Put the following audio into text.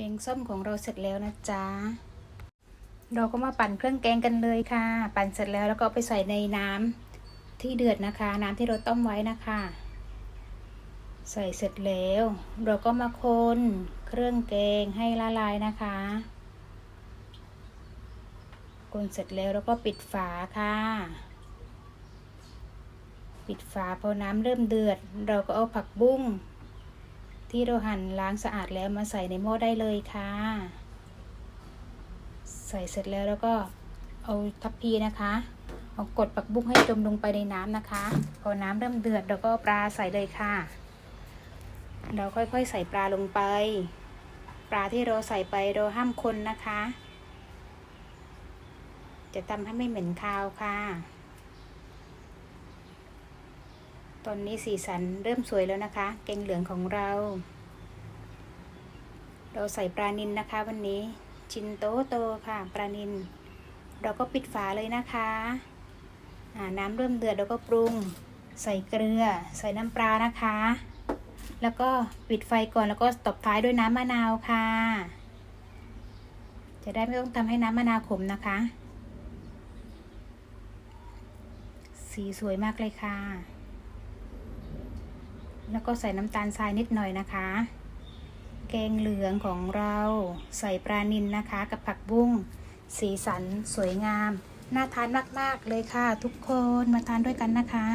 แกงส้มของเราเสร็จแล้วนะจ๊ะ เราก็มาปั่นเครื่องแกงกันเลยค่ะ ปั่นเสร็จแล้วแล้วก็ไปใส่ในน้ำที่เดือดนะคะ น้ำที่เราต้มไว้นะคะ ใส่เสร็จแล้ว เราก็มาคนเครื่องแกงให้ละลายนะคะ คนเสร็จแล้วเราก็ปิดฝาค่ะ ปิดฝาพอน้ำเริ่มเดือด เราก็เอาผักบุ้ง ที่เราหั่นล้างสะอาดแล้วมาใส่ในหม้อได้เลยค่ะ ใส่เสร็จแล้วแล้วก็เอาทัพพีนะคะเอากดผักบุ้งให้จมลงไปในน้ำนะคะ พอน้ำเริ่มเดือดเราก็ปลาใส่เลยค่ะ เราค่อยๆใส่ปลาลงไป ปลาที่เราใส่ไปเราห้ามคนนะคะ จะทำให้ไม่เหม็นคาวค่ะ ตอนนี้สีสันเริ่มสวยแล้วนะคะ แกงเหลืองของเรา เราใส่ปลานินนะคะ วันนี้ชิ้นโตโตค่ะ ปลานิน เราก็ปิดฝาเลยนะคะน้ำเริ่มเดือดเราก็ปรุง ใส่เกลือ ใส่น้ำปลานะคะ แล้วก็ปิดไฟก่อนแล้วก็ตบท้ายด้วยน้ำมะนาวค่ะ จะได้ไม่ต้องทำให้น้ำมะนาวขมนะคะ สีสวยมากเลยค่ะ แล้วก็ใส่น้ำตาลทรายนิดหน่อยนะคะ แกงเหลืองของเราใส่ปลานิลนะคะ กับผักบุ้ง สีสันสวยงาม น่าทานมาก ๆ เลยค่ะ ทุกคนมาทานด้วยกันนะคะ